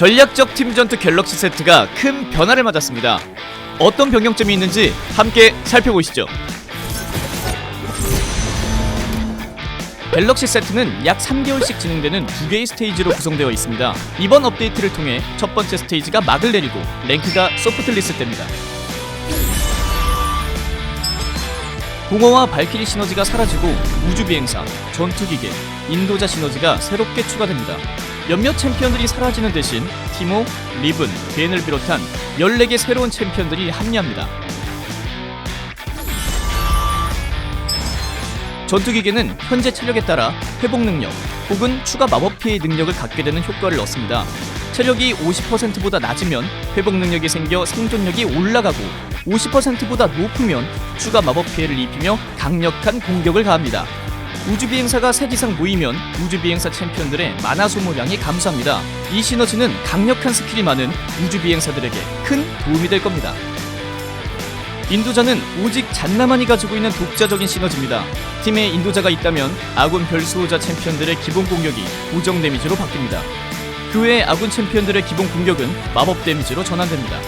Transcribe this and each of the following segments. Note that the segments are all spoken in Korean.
전략적 팀 전투 갤럭시 세트가 큰 변화를 맞았습니다. 어떤 변경점이 있는지 함께 살펴보시죠. 갤럭시 세트는 약 3개월씩 진행되는 두 개의 스테이지로 구성되어 있습니다. 이번 업데이트를 통해 첫 번째 스테이지가 막을 내리고 랭크가 소프트 리스트됩니다. 공허와 발키리 시너지가 사라지고 우주 비행사, 전투기계, 인도자 시너지가 새롭게 추가됩니다. 몇몇 챔피언들이 사라지는 대신 티모, 리븐, 벤을 비롯한 14개 새로운 챔피언들이 합류합니다. 전투기계는 현재 체력에 따라 회복 능력 혹은 추가 마법 피해 능력을 갖게 되는 효과를 얻습니다. 체력이 50%보다 낮으면 회복 능력이 생겨 생존력이 올라가고 50%보다 높으면 추가 마법 피해를 입히며 강력한 공격을 가합니다. 우주 비행사가 셋 이상 모이면 우주 비행사 챔피언들의 마나 소모량이 감소합니다. 이 시너지는 강력한 스킬이 많은 우주 비행사들에게 큰 도움이 될 겁니다. 인도자는 오직 잔나만이 가지고 있는 독자적인 시너지입니다. 팀에 인도자가 있다면 아군 별수호자 챔피언들의 기본 공격이 고정 데미지로 바뀝니다. 그 외에 아군 챔피언들의 기본 공격은 마법 데미지로 전환됩니다.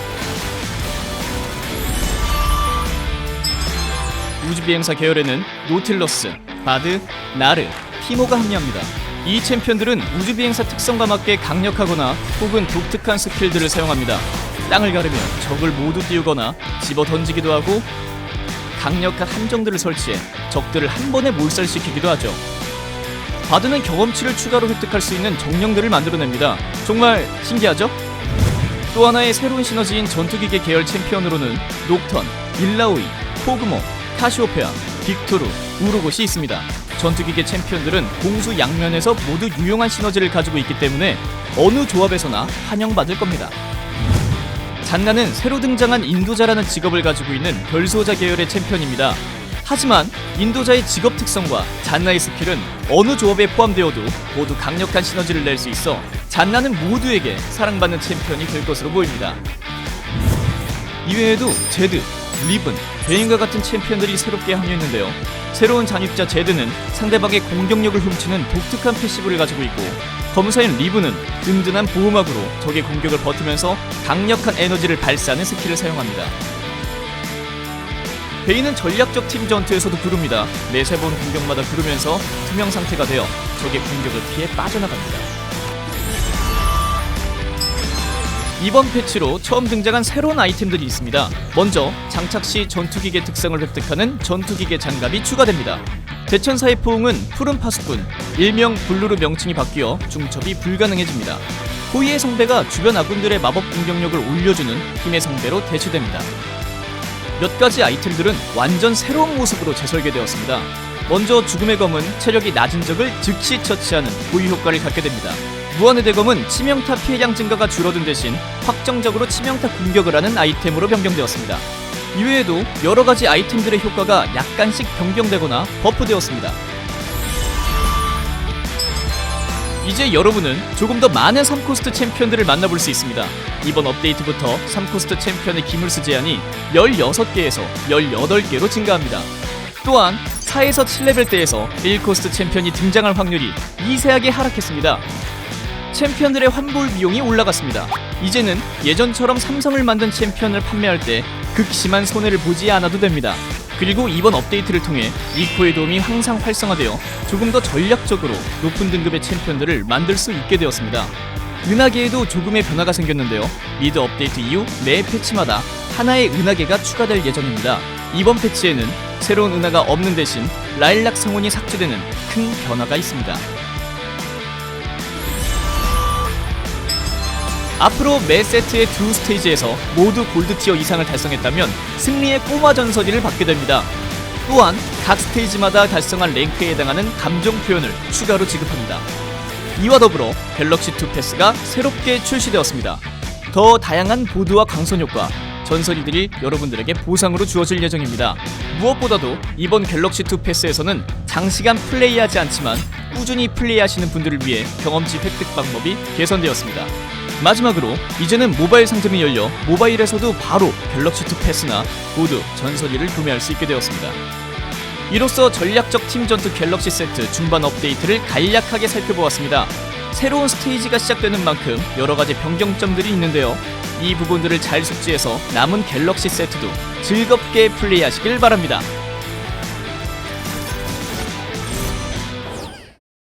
우주 비행사 계열에는 노틸러스, 바드, 나르, 티모가 합류합니다. 이 챔피언들은 우주 비행사 특성과 맞게 강력하거나 혹은 독특한 스킬들을 사용합니다. 땅을 가르며 적을 모두 띄우거나 집어 던지기도 하고 강력한 함정들을 설치해 적들을 한 번에 몰살시키기도 하죠. 바드는 경험치를 추가로 획득할 수 있는 정령들을 만들어냅니다. 정말 신기하죠? 또 하나의 새로운 시너지인 전투기계 계열 챔피언으로는 녹턴, 일라오이, 포그모, 카시오페아, 빅토르, 우르곳이 있습니다. 전투기계 챔피언들은 공수 양면에서 모두 유용한 시너지를 가지고 있기 때문에 어느 조합에서나 환영받을 겁니다. 잔나는 새로 등장한 인도자라는 직업을 가지고 있는 별수호자 계열의 챔피언입니다. 하지만 인도자의 직업 특성과 잔나의 스킬은 어느 조합에 포함되어도 모두 강력한 시너지를 낼 수 있어 잔나는 모두에게 사랑받는 챔피언이 될 것으로 보입니다. 이외에도 제드, 리븐, 베인과 같은 챔피언들이 새롭게 합류했는데요. 새로운 잔입자 제드는 상대방의 공격력을 훔치는 독특한 패시브를 가지고 있고 검사인 리븐은 든든한 보호막으로 적의 공격을 버티면서 강력한 에너지를 발사하는 스킬을 사용합니다. 베인은 전략적 팀 전투에서도 구릅니다. 네세 번 공격마다 구르면서 투명 상태가 되어 적의 공격을 피해 빠져나갑니다. 이번 패치로 처음 등장한 새로운 아이템들이 있습니다. 먼저 장착 시 전투기계 특성을 획득하는 전투기계 장갑이 추가됩니다. 대천사의 포옹은 푸른 파수꾼, 일명 블루로 명칭이 바뀌어 중첩이 불가능해집니다. 호위의 성배가 주변 아군들의 마법 공격력을 올려주는 힘의 성배로 대체됩니다. 몇 가지 아이템들은 완전 새로운 모습으로 재설계되었습니다. 먼저 죽음의 검은 체력이 낮은 적을 즉시 처치하는 고유 효과를 갖게 됩니다. 무한의 대검은 치명타 피해량 증가가 줄어든 대신 확정적으로 치명타 공격을 하는 아이템으로 변경되었습니다. 이외에도 여러 가지 아이템들의 효과가 약간씩 변경되거나 버프되었습니다. 이제 여러분은 조금 더 많은 3코스트 챔피언들을 만나볼 수 있습니다. 이번 업데이트부터 3코스트 챔피언의 기물수 제한이 16개에서 18개로 증가합니다. 또한 4에서 7레벨 때에서 1코스트 챔피언이 등장할 확률이 미세하게 하락했습니다. 챔피언들의 환불 비용이 올라갔습니다. 이제는 예전처럼 삼성을 만든 챔피언을 판매할 때 극심한 손해를 보지 않아도 됩니다. 그리고 이번 업데이트를 통해 이코의 도움이 항상 활성화되어 조금 더 전략적으로 높은 등급의 챔피언들을 만들 수 있게 되었습니다. 은하계에도 조금의 변화가 생겼는데요. 미드 업데이트 이후 매 패치마다 하나의 은하계가 추가될 예정입니다. 이번 패치에는 새로운 은하가 없는 대신 라일락 성운이 삭제되는 큰 변화가 있습니다. 앞으로 매 세트의 두 스테이지에서 모두 골드 티어 이상을 달성했다면 승리의 꼬마 전설이를 받게 됩니다. 또한 각 스테이지마다 달성한 랭크에 해당하는 감정 표현을 추가로 지급합니다. 이와 더불어 갤럭시 2 패스가 새롭게 출시되었습니다. 더 다양한 보드와 강선 효과, 전설이들이 여러분들에게 보상으로 주어질 예정입니다. 무엇보다도 이번 갤럭시 2 패스에서는 장시간 플레이하지 않지만 꾸준히 플레이하시는 분들을 위해 경험치 획득 방법이 개선되었습니다. 마지막으로 이제는 모바일 상점이 열려 모바일에서도 바로 갤럭시 2 패스나 보드, 전설이를 구매할 수 있게 되었습니다. 이로써 전략적 팀 전투 갤럭시 세트 중반 업데이트를 간략하게 살펴보았습니다. 새로운 스테이지가 시작되는 만큼 여러 가지 변경점들이 있는데요. 이 부분들을 잘 숙지해서 남은 갤럭시 세트도 즐겁게 플레이하시길 바랍니다.